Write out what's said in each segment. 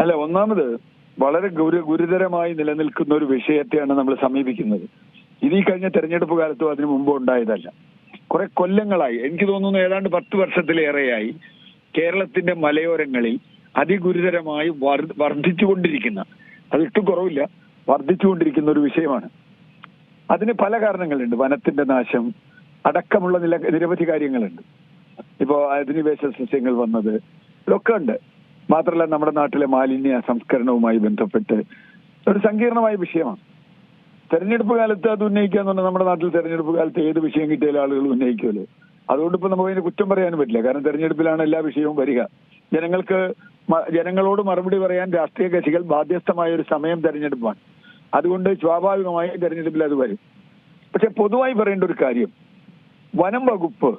അല്ല ഒന്നാമത് വളരെ ഗുരു ഗുരുതരമായി നിലനിൽക്കുന്ന ഒരു വിഷയത്തെയാണ് നമ്മൾ സമീപിക്കുന്നത്. ഇത് ഈ കഴിഞ്ഞ തെരഞ്ഞെടുപ്പ് കാലത്തും അതിനു മുമ്പ് ഉണ്ടായതല്ല. കുറെ കൊല്ലങ്ങളായി എനിക്ക് തോന്നുന്നു ഏതാണ്ട് പത്ത് വർഷത്തിലേറെയായി കേരളത്തിന്റെ മലയോരങ്ങളിൽ അതിഗുരുതരമായി വർ- വർദ്ധിച്ചുകൊണ്ടിരിക്കുന്ന അതിട്ടും കുറവില്ല വർദ്ധിച്ചുകൊണ്ടിരിക്കുന്ന ഒരു വിഷയമാണ്. അതിന് പല കാരണങ്ങളുണ്ട്. വനത്തിന്റെ നാശം അടക്കമുള്ള നില നിരവധി കാര്യങ്ങളുണ്ട്. ഇപ്പോ അധിനിവേശ സസ്യങ്ങൾ വന്നത് ഇതൊക്കെ ഉണ്ട്. മാത്രമല്ല നമ്മുടെ നാട്ടിലെ മാലിന്യ സംസ്കരണവുമായി ബന്ധപ്പെട്ട് ഒരു സങ്കീർണമായ വിഷയമാണ്. തെരഞ്ഞെടുപ്പ് കാലത്ത് അത് ഉന്നയിക്കുക പറഞ്ഞാൽ നമ്മുടെ നാട്ടിൽ തെരഞ്ഞെടുപ്പ് കാലത്ത് ഏത് വിഷയം കിട്ടിയാലും ആളുകൾ ഉന്നയിക്കുമല്ലോ. അതുകൊണ്ട് ഇപ്പൊ നമുക്ക് അതിന് കുറ്റം പറയാനും പറ്റില്ല. കാരണം തെരഞ്ഞെടുപ്പിലാണ് എല്ലാ വിഷയവും വരിക. ജനങ്ങൾക്ക് ജനങ്ങളോട് മറുപടി പറയാൻ രാഷ്ട്രീയ കക്ഷികൾ ബാധ്യസ്ഥമായ ഒരു സമയം തെരഞ്ഞെടുപ്പാണ്. അതുകൊണ്ട് സ്വാഭാവികമായി തെരഞ്ഞെടുപ്പിൽ അത് വരും. പക്ഷെ പൊതുവായി പറയേണ്ട ഒരു കാര്യം വനം വകുപ്പ്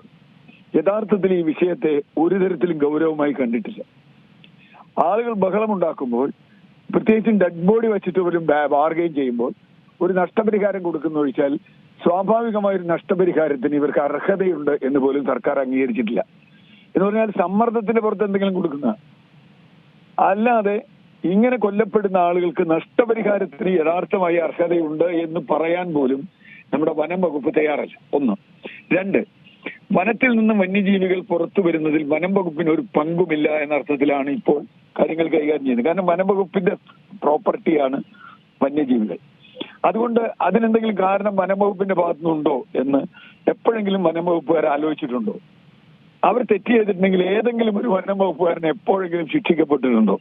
യഥാർത്ഥത്തിൽ ഈ വിഷയത്തെ ഒരു തരത്തിലും ഗൗരവമായി കണ്ടിട്ടില്ല. ആളുകൾ ബഹളമുണ്ടാക്കുമ്പോൾ പ്രത്യേകിച്ചും ഡെഡ് ബോഡി വെച്ചിട്ട് പോലും ബാർഗെയിൻ ചെയ്യുമ്പോൾ ഒരു നഷ്ടപരിഹാരം കൊടുക്കുന്ന ഒഴിച്ചാൽ സ്വാഭാവികമായ ഒരു നഷ്ടപരിഹാരത്തിന് ഇവർക്ക് അർഹതയുണ്ട് എന്ന് പോലും സർക്കാർ അംഗീകരിച്ചിട്ടില്ല. എന്ന് പറഞ്ഞാൽ സമ്മർദ്ദത്തിന്റെ പുറത്ത് എന്തെങ്കിലും കൊടുക്കുന്ന അല്ലാതെ ഇങ്ങനെ കൊല്ലപ്പെടുന്ന ആളുകൾക്ക് നഷ്ടപരിഹാരത്തിന് യഥാർത്ഥമായി അർഹതയുണ്ട് എന്ന് പറയാൻ പോലും നമ്മുടെ വനം വകുപ്പ് തയ്യാറല്ല. ഒന്ന്. രണ്ട്. വനത്തിൽ നിന്നും വന്യജീവികൾ പുറത്തു വരുന്നതിൽ വനം വകുപ്പിന് ഒരു പങ്കുമില്ല എന്ന അർത്ഥത്തിലാണ് ഇപ്പോൾ കാര്യങ്ങൾ കൈകാര്യം ചെയ്യുന്നത്. കാരണം വനം വകുപ്പിന്റെ പ്രോപ്പർട്ടിയാണ് വന്യജീവികൾ. അതുകൊണ്ട് അതിനെന്തെങ്കിലും കാരണം വനം വകുപ്പിന്റെ ഭാഗത്തുനിന്നുണ്ടോ എന്ന് എപ്പോഴെങ്കിലും വനം വകുപ്പുകാർ ആലോചിച്ചിട്ടുണ്ടോ? അവർ തെറ്റ് ചെയ്തിട്ടുണ്ടെങ്കിൽ ഏതെങ്കിലും ഒരു വനം വകുപ്പുകാരൻ എപ്പോഴെങ്കിലും ശിക്ഷിക്കപ്പെട്ടിട്ടുണ്ടോ?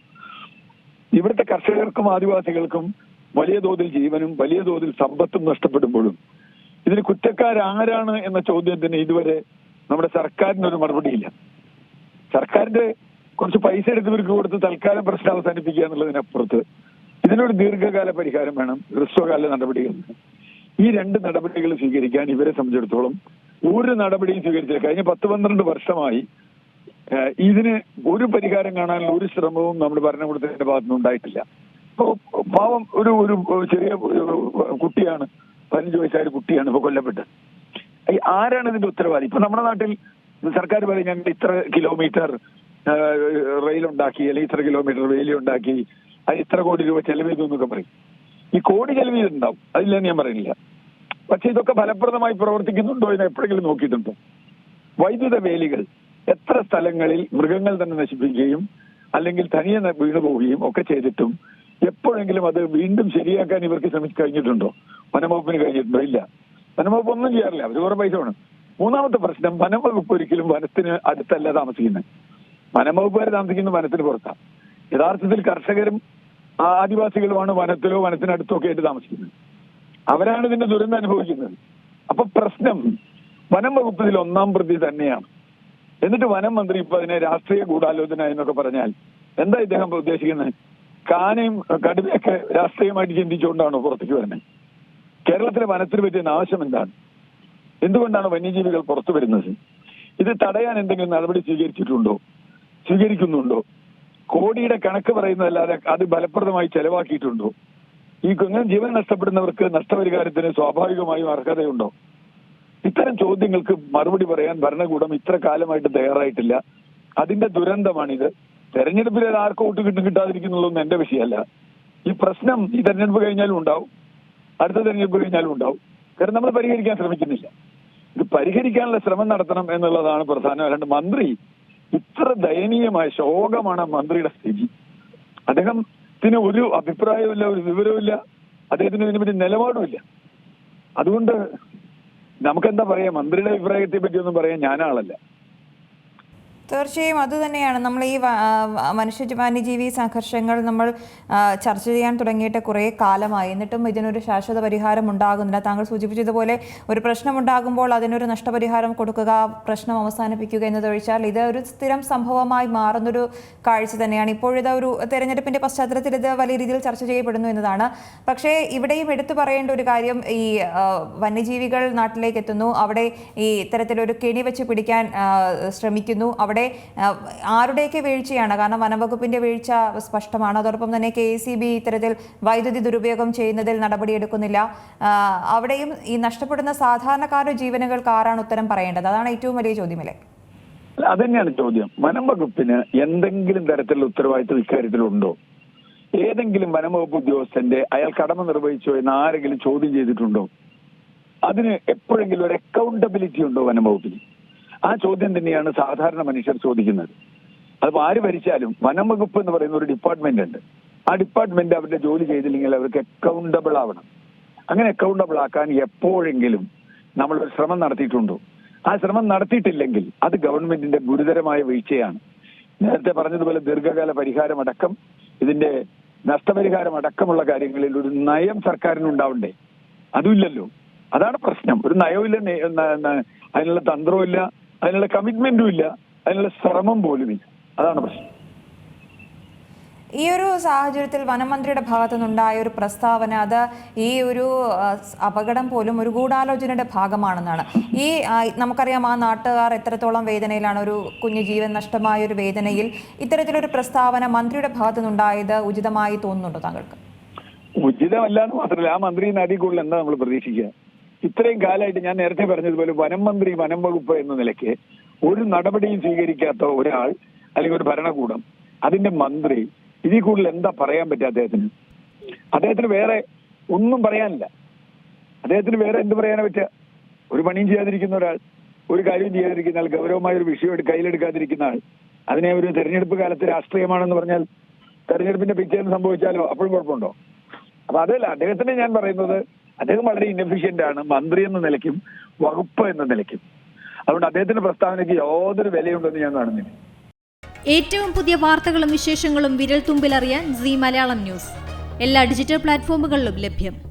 ഇവിടുത്തെ കർഷകർക്കും ആദിവാസികൾക്കും വലിയ തോതിൽ ജീവനും വലിയ തോതിൽ സമ്പത്തും നഷ്ടപ്പെടുമ്പോഴും ഇതിന് കുറ്റക്കാരാരാണ് എന്ന ചോദ്യത്തിന് ഇതുവരെ നമ്മുടെ സർക്കാരിന് ഒരു മറുപടിയില്ല. സർക്കാരിന്റെ കുറച്ച് പൈസ എടുത്തവർക്ക് കൊടുത്ത് തൽക്കാലം പ്രശ്നം അവസാനിപ്പിക്കുക എന്നുള്ളതിനപ്പുറത്ത് ഇതിനൊരു ദീർഘകാല പരിഹാരം വേണം ഹ്രസ്വകാല നടപടികൾ. ഈ രണ്ട് നടപടികൾ സ്വീകരിക്കാൻ ഇവരെ സംബന്ധിച്ചിടത്തോളം ഒരു നടപടിയും സ്വീകരിച്ചില്ല. കഴിഞ്ഞ പത്ത് പന്ത്രണ്ട് വർഷമായി ഇതിന് ഒരു പരിഹാരം കാണാനുള്ള ഒരു ശ്രമവും നമ്മുടെ ഭരണകൂടത്തിന്റെ ഭാഗത്തുനിന്ന് ഉണ്ടായിട്ടില്ല. പാവം ഒരു ഒരു ചെറിയ കുട്ടിയാണ് പതിനഞ്ച് വയസ്സായ കുട്ടിയാണ് ഇപ്പൊ കൊല്ലപ്പെട്ടത്. ആരാണ് ഇതിന്റെ ഉത്തരവാദി? ഇപ്പൊ നമ്മുടെ നാട്ടിൽ സർക്കാർ പറയും ഞങ്ങൾ ഇത്ര കിലോമീറ്റർ റെയിൽ ഉണ്ടാക്കി അല്ലെങ്കിൽ ഇത്ര കിലോമീറ്റർ വേലി ഉണ്ടാക്കി അത് ഇത്ര കോടി രൂപ ചെലവ് ചെയ്തു എന്നൊക്കെ പറയും. ഈ കോടി ചെലവ് ചെയ്തിട്ടുണ്ടാവും അതില്ലെന്ന് ഞാൻ പറയുന്നില്ല. പക്ഷെ ഇതൊക്കെ ഫലപ്രദമായി പ്രവർത്തിക്കുന്നുണ്ടോ എന്ന് എപ്പോഴെങ്കിലും നോക്കിയിട്ടുണ്ടോ? വൈദ്യുത വേലികൾ എത്ര സ്ഥലങ്ങളിൽ മൃഗങ്ങൾ തന്നെ നശിപ്പിക്കുകയും അല്ലെങ്കിൽ തനിയെ വീണുപോവുകയും വീണു പോവുകയും ഒക്കെ ചെയ്തിട്ടും എപ്പോഴെങ്കിലും അത് വീണ്ടും ശരിയാക്കാൻ ഇവർക്ക് ശ്രമിച്ചു കഴിഞ്ഞിട്ടുണ്ടോ? വനംവകുപ്പിന് കഴിഞ്ഞിട്ടുണ്ടോ? ഇല്ല. വനംവകുപ്പ് ഒന്നും ചെയ്യാറില്ല. അവർ കുറെ പൈസ വേണം. മൂന്നാമത്തെ പ്രശ്നം വനംവകുപ്പ് ഒരിക്കലും വനത്തിന് അടുത്തല്ല താമസിക്കുന്നത്. വനംവകുപ്പുകാർ താമസിക്കുന്നത് വനത്തിന് പുറത്താണ് യഥാർത്ഥത്തിൽ കർഷകരും ആദിവാസികളുമാണ് വനത്തിലോ വനത്തിനടുത്തോ ഒക്കെ ആയിട്ട് താമസിക്കുന്നത്. അവരാണ് ഇതിന്റെ ദുരന്തം അനുഭവിക്കുന്നത്. അപ്പൊ പ്രശ്നം വനം വകുപ്പ് ഇതിൽ ഒന്നാം പ്രതി തന്നെയാണ്. എന്നിട്ട് വനം മന്ത്രി ഇപ്പൊ അതിനെ രാഷ്ട്രീയ ഗൂഢാലോചന എന്നൊക്കെ പറഞ്ഞാൽ എന്താ ഇദ്ദേഹം ഉദ്ദേശിക്കുന്നത്? കാനയും കടുവയൊക്കെ രാഷ്ട്രീയമായിട്ട് ചിന്തിച്ചുകൊണ്ടാണ് പുറത്തേക്ക് വരുന്നത്? കേരളത്തിലെ വനത്തിന് പറ്റിയ നാശം എന്താണ്? എന്തുകൊണ്ടാണ് വന്യജീവികൾ പുറത്തു വരുന്നത്? ഇത് തടയാൻ എന്തെങ്കിലും നടപടി സ്വീകരിച്ചിട്ടുണ്ടോ? സ്വീകരിക്കുന്നുണ്ടോ? കോടിയുടെ കണക്ക് പറയുന്നതല്ലാതെ അത് ഫലപ്രദമായി ചെലവാക്കിയിട്ടുണ്ടോ? ഈ കുഞ്ഞൻ ജീവൻ നഷ്ടപ്പെടുന്നവർക്ക് നഷ്ടപരിഹാരത്തിന് സ്വാഭാവികമായും അർഹതയുണ്ടോ? ഇത്തരം ചോദ്യങ്ങൾക്ക് മറുപടി പറയാൻ ഭരണകൂടം ഇത്ര കാലമായിട്ട് തയ്യാറായിട്ടില്ല. അതിന്റെ ദുരന്തമാണിത്. തെരഞ്ഞെടുപ്പിൽ ആർക്കും വോട്ട് കിട്ടും കിട്ടാതിരിക്കുന്നുള്ളൊന്നും എന്റെ വിഷയമല്ല. ഈ പ്രശ്നം ഈ തെരഞ്ഞെടുപ്പ് കഴിഞ്ഞാലും ഉണ്ടാവും. അടുത്ത തെരഞ്ഞെടുപ്പ് കഴിഞ്ഞാലും ഉണ്ടാവും. കാരണം നമ്മൾ പരിഹരിക്കാൻ ശ്രമിക്കുന്നില്ല. ഇത് പരിഹരിക്കാനുള്ള ശ്രമം നടത്തണം എന്നുള്ളതാണ് പ്രധാനം. അല്ലാണ്ട് മന്ത്രി ഇത്ര ദയനീയമായ ശോകമാണ് മന്ത്രിയുടെ സ്ഥിതി. അദ്ദേഹത്തിന് ഒരു അഭിപ്രായമില്ല ഒരു വിവരവുമില്ല. അദ്ദേഹത്തിന് ഇതിനെപ്പറ്റി നിലപാടുമില്ല. അതുകൊണ്ട് നമുക്കെന്താ പറയാ? മന്ത്രിയുടെ അഭിപ്രായത്തെ പറ്റിയൊന്നും പറയാൻ ഞാനാളല്ല. തീർച്ചയായും അതുതന്നെയാണ് നമ്മൾ ഈ മനുഷ്യ വന്യജീവി സംഘർഷങ്ങൾ നമ്മൾ ചർച്ച ചെയ്യാൻ തുടങ്ങിയിട്ട് കുറേ കാലമായി. എന്നിട്ടും ഇതിനൊരു ശാശ്വത പരിഹാരം ഉണ്ടാകുന്നില്ല. താങ്കൾ സൂചിപ്പിച്ചതുപോലെ ഒരു പ്രശ്നം ഉണ്ടാകുമ്പോൾ അതിനൊരു നഷ്ടപരിഹാരം കൊടുക്കുക പ്രശ്നം അവസാനിപ്പിക്കുക എന്നതൊഴിച്ചാൽ ഇത് ഒരു സ്ഥിരം സംഭവമായി മാറുന്നൊരു കാഴ്ച തന്നെയാണ്. ഇപ്പോഴിത് ഒരു തെരഞ്ഞെടുപ്പിന്റെ പശ്ചാത്തലത്തിൽ ഇത് വലിയ രീതിയിൽ ചർച്ച ചെയ്യപ്പെടുന്നു എന്നതാണ്. പക്ഷേ ഇവിടെയും എടുത്തു പറയേണ്ട ഒരു കാര്യം ഈ വന്യജീവികൾ നാട്ടിലേക്ക് എത്തുന്നു. അവിടെ ഈ ഇത്തരത്തിലൊരു കെണി വെച്ച് പിടിക്കാൻ ശ്രമിക്കുന്നു. അവിടെ ആ, ആരുടെയൊക്കെ വീഴ്ചയാണ്? കാരണം വനംവകുപ്പിന്റെ വീഴ്ച സ്പഷ്ടമാണ്. അതോടൊപ്പം തന്നെ കെ സി ബി ഇത്തരത്തിൽ വൈദ്യുതി ദുരുപയോഗം ചെയ്യുന്നതിൽ നടപടിയെടുക്കുന്നില്ല. അവിടെയും ഈ നഷ്ടപ്പെടുന്ന സാധാരണക്കാരുടെ ജീവനുകൾക്ക് ആരാണ് ഉത്തരം പറയേണ്ടത്? അതാണ് ഏറ്റവും വലിയ ചോദ്യമല്ലേ? അല്ല, അതന്നെയാണ് ചോദ്യം. വനം വകുപ്പിന് എന്തെങ്കിലും തരത്തിലുള്ള ഉത്തരവാദിത്വം ഇക്കാര്യത്തിലുണ്ടോ? ഏതെങ്കിലും വനംവകുപ്പ് ഉദ്യോഗസ്ഥന്റെ അയാൾ കടമ നിർവഹിച്ചോ എന്ന് ആരെങ്കിലും ചോദ്യം ചെയ്തിട്ടുണ്ടോ? അതിന് എപ്പോഴെങ്കിലും ഒരു അക്കൗണ്ടബിലിറ്റി ഉണ്ടോ വനംവകുപ്പിന്? ആ ചോദ്യം തന്നെയാണ് സാധാരണ മനുഷ്യർ ചോദിക്കുന്നത്. അതിപ്പോ ആര് ഭരിച്ചാലും വനം വകുപ്പ് എന്ന് പറയുന്ന ഒരു ഡിപ്പാർട്ട്മെന്റ് ഉണ്ട്. ആ ഡിപ്പാർട്ട്മെന്റ് അവരുടെ ജോലി ചെയ്തില്ലെങ്കിൽ അവർക്ക് അക്കൗണ്ടബിൾ ആവണം. അങ്ങനെ അക്കൗണ്ടബിൾ ആക്കാൻ എപ്പോഴെങ്കിലും നമ്മൾ ഒരു ശ്രമം നടത്തിയിട്ടുണ്ടോ? ആ ശ്രമം നടത്തിയിട്ടില്ലെങ്കിൽ അത് ഗവൺമെന്റിന്റെ ഗുരുതരമായ വീഴ്ചയാണ്. നേരത്തെ പറഞ്ഞതുപോലെ ദീർഘകാല പരിഹാരമടക്കം ഇതിന്റെ നഷ്ടപരിഹാരം അടക്കമുള്ള കാര്യങ്ങളിൽ ഒരു നയം സർക്കാരിന് ഉണ്ടാവണ്ടേ അതുമില്ലല്ലോ അതാണ് പ്രശ്നം. ഒരു നയവുമില്ല നെ- ന- ന- അതിനുള്ള തന്ത്രവും ഇല്ല അതിനുള്ള കമ്മിറ്റ്മെന്റും ഇല്ല. അതിനുള്ള ശ്രമം പോലും ഇല്ല. അതാണ് പ്രശ്നം. ഈ ഒരു സാഹചര്യത്തിൽ വനമന്ത്രിയുടെ ഭാഗത്തു നിന്നുണ്ടായ ഒരു പ്രസ്താവന അത് ഈ ഒരു അപകടം പോലും ഒരു ഗൂഢാലോചനയുടെ ഭാഗമാണെന്നാണ്. ഈ നമുക്കറിയാം ആ നാട്ടുകാർ എത്രത്തോളം വേദനയിലാണ് ഒരു കുഞ്ഞു ജീവൻ നഷ്ടമായ ഒരു വേദനയിൽ. ഇത്തരത്തിലൊരു പ്രസ്താവന മന്ത്രിയുടെ ഭാഗത്തു നിന്നുണ്ടായത് ഉചിതമായി തോന്നുന്നുണ്ടോ താങ്കൾക്ക്? ഉചിതമല്ലാന്ന് മാത്രമല്ല ആ മന്ത്രി നടി കൂടുതൽ എന്താ നമ്മൾ പ്രതീക്ഷിക്കുക? ഇത്രയും കാലമായിട്ട് ഞാൻ നേരത്തെ പറഞ്ഞതുപോലെ വനം മന്ത്രി വനം വകുപ്പ് എന്ന നിലയ്ക്ക് ഒരു നടപടിയും സ്വീകരിക്കാത്ത ഒരാൾ അല്ലെങ്കിൽ ഒരു ഭരണകൂടം അതിന്റെ മന്ത്രി ഇതിൽ കൂടുതൽ എന്താ പറയാൻ പറ്റുക അദ്ദേഹത്തിന്? അദ്ദേഹത്തിന് വേറെ ഒന്നും പറയാനില്ല. അദ്ദേഹത്തിന് വേറെ എന്ത് പറയാനാ പറ്റുക? ഒരു പണിയും ചെയ്യാതിരിക്കുന്ന ഒരാൾ ഒരു കാര്യം ചെയ്യാതിരിക്കുന്ന ആൾ ഗൗരവമായ ഒരു വിഷയം കയ്യിലെടുക്കാതിരിക്കുന്ന ആൾ അതിനെ ഒരു തെരഞ്ഞെടുപ്പ് കാലത്ത് രാഷ്ട്രീയമാണെന്ന് പറഞ്ഞാൽ തെരഞ്ഞെടുപ്പിന്റെ പിറ്റേന്ന് സംഭവിച്ചാലോ? അപ്പോഴും കുഴപ്പമുണ്ടോ? അപ്പൊ അതല്ല അദ്ദേഹത്തിന് ഞാൻ പറയുന്നത് അദ്ദേഹം വളരെ ഇൻഎഫിഷ്യന്റ് ആണ് മന്ത്രി എന്ന നിലയ്ക്കും വകുപ്പ് എന്ന നിലയ്ക്കും. അതുകൊണ്ട് അദ്ദേഹത്തിന്റെ പ്രസ്താവനയ്ക്ക് യാതൊരു വിലയുണ്ടെന്ന് ഞാൻ കാണുന്നില്ല. ഏറ്റവും പുതിയ വാർത്തകളും വിശേഷങ്ങളും വിരൽ തുമ്പിലറിയാൻ സി മലയാളം ന്യൂസ്. എല്ലാ ഡിജിറ്റൽ പ്ലാറ്റ്ഫോമുകളിലും ലഭ്യം.